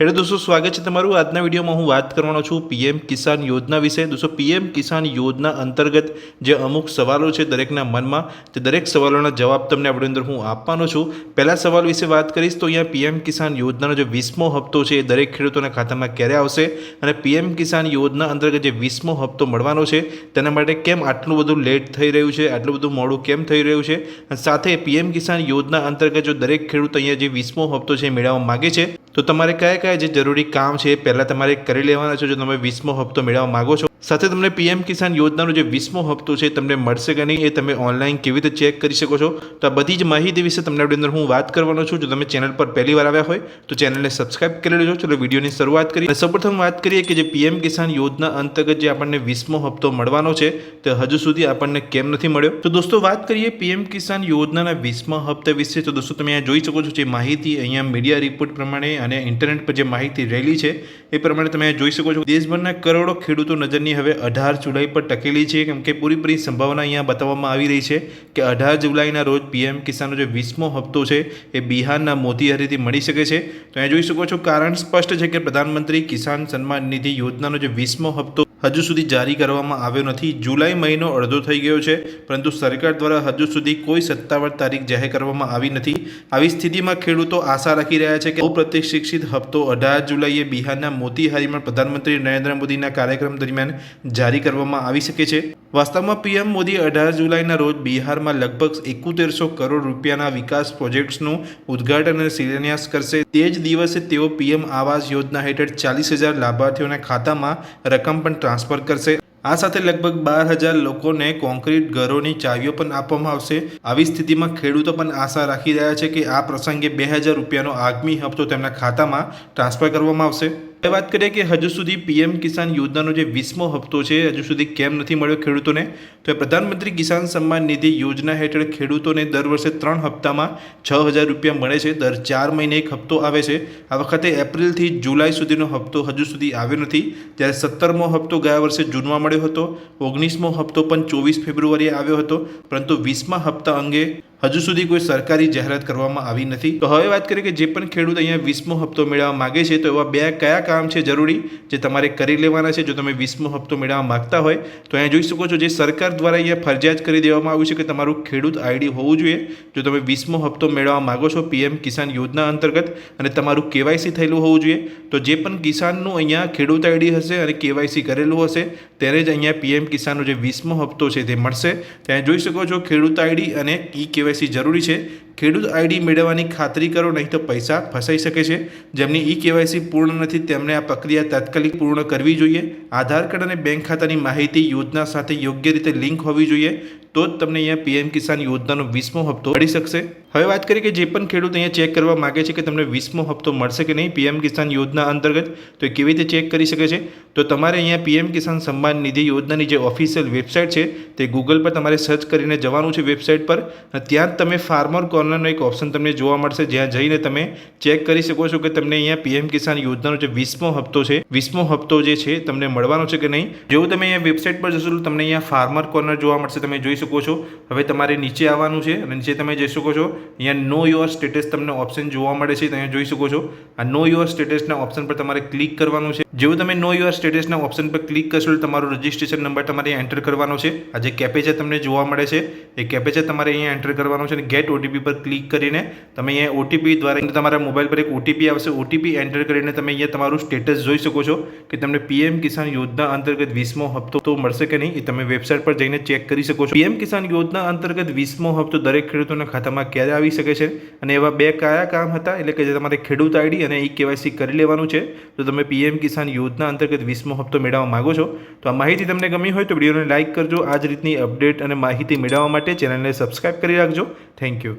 Hello દોસ્તો, સ્વાગત છે તમારું. આજના વિડીયોમાં હું વાત કરવાનો છું પીએમ કિસાન યોજના વિશે. દોસ્તો, પીએમ કિસાન યોજના અંતર્ગત જે અમુક સવાલો છે દરેકના મનમાં, તે દરેક સવાલોના જવાબ તમને આપણી અંદર હું આપવાનો છું. પહેલા સવાલ વિશે વાત કરીશ તો અહીંયા પીએમ કિસાન યોજનાનો જે વીસમો હપ્તો છે એ દરેક ખેડૂતોના ખાતામાં ક્યારે આવશે અને પીએમ કિસાન યોજના અંતર્ગત જે વીસમો હપ્તો મળવાનો છે, તેના માટે કેમ આટલું બધું લેટ થઈ રહ્યું છે, આટલું બધું મોડું કેમ થઈ રહ્યું છે? અને સાથે પીએમ કિસાન યોજના અંતર્ગત જો દરેક ખેડૂત અહીંયા જે વીસમો હપ્તો છે એ મેળવવા માગે છે તો તમારે કયા કયા જે જરૂરી કામ છે એ પહેલાં તમારે કરી લેવાના છે? જો તમે વીસમો હપ્તો મેળવવા માગો છો સાથે તમને પીએમ કિસાન યોજનાનો જે વીસમો હપ્તો છે, તમને મળશે કે નહીં એ તમે ઓનલાઈન કેવી રીતે ચેક કરી શકો છો? તો આ બધી જ માહિતી વિશે તમને આપણી અંદર હું વાત કરવાનો છું. જો તમે ચેનલ પર પહેલી વાર આવ્યા હોય, તો ચેનલને સબસ્ક્રાઇબ કરી લેજો. ચલો, વિડીયોની શરૂઆત કરીએ. સૌપ્રથમ વાત કરીએ કે જે પીએમ કિસાન યોજના અંતર્ગત જે આપણને વીસમો હપ્તો મળવાનો છે, તે હજુ સુધી આપણને કેમ નથી મળ્યો? તો દોસ્તો, વાત કરીએ પીએમ કિસાન યોજનાના વીસમા હપ્તા વિશે. તો દોસ્તો, તમે અહીંયા જોઈ શકો છો જે માહિતી અહીંયા મીડિયા રિપોર્ટ પ્રમાણે અને ઇન્ટરનેટ પર જે માહિતી રહેલી છે, એ પ્રમાણે તમે જોઈ શકો છો. દેશભરના કરોડો ખેડૂતો નજરની હવે અઢાર જુલાઈ પર ટકેલી છે, કેમ કે પૂરીપૂરી સંભાવના અહીંયા બતાવવામાં આવી રહી છે કે અઢાર જુલાઈના રોજ પીએમ કિસાનનો જે વીસમો હપ્તો છે, એ બિહારના મોતીહારીથી મળી શકે છે. તો અહીંયા જોઈ શકો છો, કારણ સ્પષ્ટ છે કે પ્રધાનમંત્રી કિસાન સન્માન નિધિ યોજનાનો જે વીસમો હપ્તો હજુ સુધી જારી કરવામાં આવ્યો નથી. જુલાઈ મહિનો અડધો થઈ ગયો છે, પરંતુ સરકાર દ્વારા હજુ સુધી કોઈ સત્તાવાર તારીખ જાહેર કરવામાં આવી નથી. આવી સ્થિતિમાં ખેડૂતો આશા રાખી રહ્યા છે કે અપ્રતિશિક્ષિત હપ્તો અઢાર જુલાઈએ બિહારના મોતીહારીમાં પ્રધાનમંત્રી નરેન્દ્ર મોદીના કાર્યક્રમ દરમિયાન જારી કરવામાં આવી શકે છે. વાસ્તવમાં પીએમ મોદી અઢાર જુલાઈના રોજ બિહારમાં લગભગ એકોતેરસો કરોડ રૂપિયાના વિકાસ પ્રોજેક્ટ્સનું ઉદ્ઘાટન અને શિલાન્યાસ કરશે. તે જ દિવસે તેઓ પીએમ આવાસ યોજના હેઠળ ચાલીસ હજાર લાભાર્થીઓના ખાતામાં રકમ પણ ટ્રાન્સફર કરશે. આ સાથે લગભગ બાર હજાર લોકોને કોન્ક્રીટ ઘરોની ચાવીઓ પણ આપવામાં આવશે. આવી સ્થિતિમાં ખેડૂતો પણ આશા રાખી રહ્યા છે કે આ પ્રસંગે બે હજાર રૂપિયાનો આગામી હપ્તો તેમના ખાતામાં ટ્રાન્સફર કરવામાં આવશે. એ વાત કરીએ કે હજુ સુધી પીએમ કિસાન યોજનાનો જે વીસમો હપ્તો છે, હજુ સુધી કેમ નથી મળ્યો ખેડૂતોને? તો એ પ્રધાનમંત્રી કિસાન સન્માન નિધિ યોજના હેઠળ ખેડૂતોને દર વર્ષે ત્રણ હપ્તામાં છ હજાર રૂપિયા મળે છે. દર ચાર મહિને એક હપ્તો આવે છે. આ વખતે એપ્રિલથી જુલાઈ સુધીનો હપ્તો હજુ સુધી આવ્યો નથી. ત્યારે સત્તરમો હપ્તો ગયા વર્ષે જૂનમાં મળ્યો હતો. ઓગણીસમો હપ્તો પણ ચોવીસ ફેબ્રુઆરીએ આવ્યો હતો. પરંતુ વીસમા હપ્તા અંગે હજુ સુધી કોઈ સરકારી જાહેરાત કરવામાં આવી નથી. તો હવે વાત કરીએ કે જે પણ ખેડૂત અહીંયા વીસમો હપ્તો મેળવવા માગે છે, તો એવા બે કયા કામ છે જરૂરી જે તમારે કરી લેવાના છે? જો તમે વીસમો હપ્તો મેળવવા માગતા હોય, તો અહીંયા જોઈ શકો છો જે સરકાર દ્વારા અહીંયા ફરજિયાત કરી દેવામાં આવ્યું છે કે તમારું ખેડૂત આઈડી હોવું જોઈએ. જો તમે વીસમો હપ્તો મેળવવા માગો છો પીએમ કિસાન યોજના અંતર્ગત અને તમારું કેવાયસી થયેલું હોવું જોઈએ, તો જે પણ કિસાનનું અહીંયા ખેડૂત આઈડી હશે અને કેવાયસી કરેલું હશે ત્યારે જ અહીંયા પીએમ કિસાનનો જે વીસમો હપ્તો છે તે મળશે. ત્યાં જોઈ શકો છો ખેડૂત આઈડી અને ઈ કેવાયસી જરૂરી છે. ખેડૂત આઈડી મેળવવાની ખાતરી કરો, નહીં તો પૈસા ફસાઈ શકે છે. જેમની ઈ કેવાયસી પૂર્ણ નથી તેમને આ પ્રક્રિયા તાત્કાલિક પૂર્ણ કરવી જોઈએ. આધાર કાર્ડ અને બેંક ખાતાની માહિતી યોજના સાથે યોગ્ય રીતે લિંક હોવી જોઈએ, તો જ તમને અહીંયા પીએમ કિસાન યોજનાનો વીસમો હપ્તો મળી શકશે. હવે વાત કરીએ કે જે પણ ખેડૂત અહીંયા ચેક કરવા માગે છે કે તમને વીસમો હપ્તો મળશે કે નહીં પીએમ કિસાન યોજના અંતર્ગત, તો એ કેવી રીતે ચેક કરી શકે છે? તો તમારે અહીંયા પીએમ કિસાન સન્માન નિધિ યોજનાની જે ઓફિશિયલ વેબસાઇટ છે, તે ગૂગલ પર તમારે સર્ચ કરીને જવાનું છે વેબસાઇટ પર. ત્યાં જ તમે ફાર્મર કોર્નરનો એક ઓપ્શન તમને જોવા મળશે. જ્યાં જઈને તમે ચેક કરી શકો છો કે તમને અહીંયા પીએમ કિસાન યોજનાનો જે વીસમો હપ્તો છે, વીસમો હપ્તો જે છે, તમને મળવાનો છે કે નહીં? જેવું તમે અહીંયા વેબસાઇટ પર જશો તમને અહીંયા ફાર્મર કોર્નર જોવા મળશે. તમે જોઈ શકો છો. હવે તમારે નીચે આવવાનું છે અને નીચે તમે જઈ શકો છો. અહીંયા નો યોર સ્ટેટસ તમને ઓપ્શન જોવા મળે છે. તમે જોઈ શકો છો. આ નો યોર સ્ટેટસના ઓપ્શન પર તમારે ક્લિક કરવાનું છે. જેવું તમે નો યોર સ્ટેટસના ઓપ્શન પર ક્લિક કરશો તમારો રજિસ્ટ્રેશન નંબર તમારે એન્ટર કરવાનો છે. આ જે કેપેચા તમને જોવા મળે છે, એ કેપેચા તમારે અહીંયા એન્ટર કરવાનો છે અને ગેટ ઓટીપી પર ક્લિક કરીને તમે અહીંયા ઓટીપી દ્વારા તમારા મોબાઈલ પર એક ઓટીપી આવશે. ઓટીપી એન્ટર કરીને તમે અહીંયા તમારું સ્ટેટસ જોઈ શકો છો કે તમને પીએમ કિસાન યોજના અંતર્ગત વીસમો હપ્તો તો મળશે કે નહીં એ તમે વેબસાઇટ પર જઈને ચેક કરી શકો છો. પીએમ કિસાન યોજના અંતર્ગત વીસમો હપ્તો દરેક ખેડૂતોના ખાતામાં ક્યારે આવી શકે છે? અને એવા બે કયા કામ હતા? એટલે કે જે તમારે ખેડૂત આઈડી અને ઈ કેવાયસી કરી લેવાનું છે. તો તમે પીએમ કિસાન યોજના અંતર્ગત વીસમો હપ્તો મેળવવા માગો છો. તો આ માહિતી તમને ગમી હોય તો વિડીયોને લાઇક કરજો. આ જ રીતની અપડેટ અને માહિતી મેળવવા માટે ચેનલને સબસ્ક્રાઇબ કરી રાખજો. Thank you